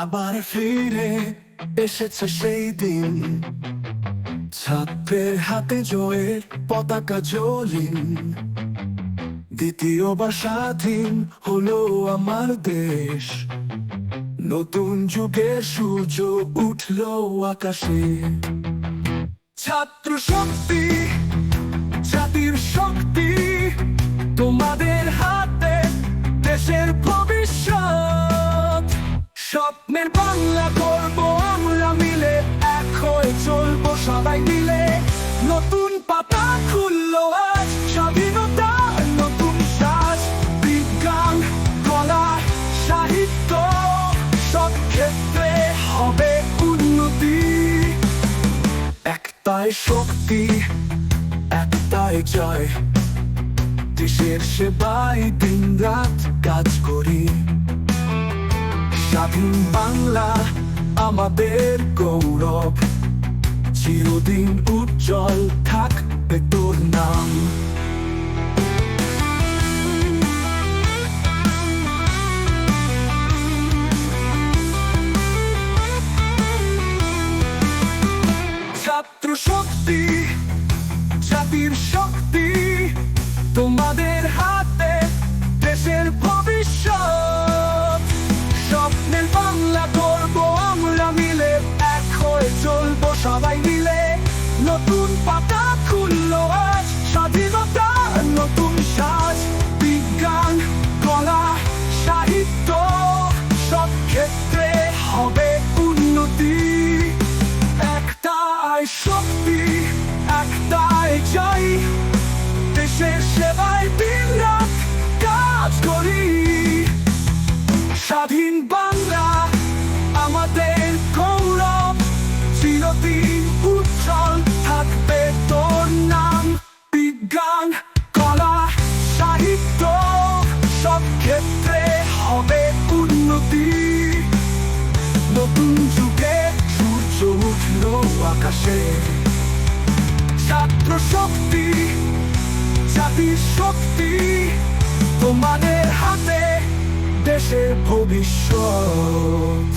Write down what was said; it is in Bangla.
আবার ফিরে এসেছে সেই দিন। ছাত্রের হাতে জয়ের পতাকা জ্বলিন। দ্বিতীয়বার স্বাধীন হলো আমার দেশ। নতুন যুগের সূর্য উঠল আকাশে। ছাত্র শক্তি জাতির শক্তি স্বপ্নের বাংলা করব আমরা মিলে, এক হয়ে চলবো সবাই মিলে। নতুন পাতা খুললো আজ, স্বাধীনতা, নতুন শ্বাস বিজ্ঞান, কলা, সাহিত্য, সব ক্ষেত্রে হবে উন্নতি। একটাই শক্তি, একটাই জয়। দেশের সেবায় দিন রাত কাজ করি। স্বাধীন বাংলা আমাদের গৌরব। চিরদিন উজ্জ্বল থাকবে তোর নাম। শক্তি জাতির শক্তি পাতা খুললো স্বাধীনতা নতুন সাজ বিজ্ঞান কলা সাহিত্য সব ক্ষেত্রে হবে উন্নতি। একটা শক্তি আকাশে। ছাত্র শক্তি জাতির শক্তি তোমাদের হাতে দেশের ভবিষ্যৎ।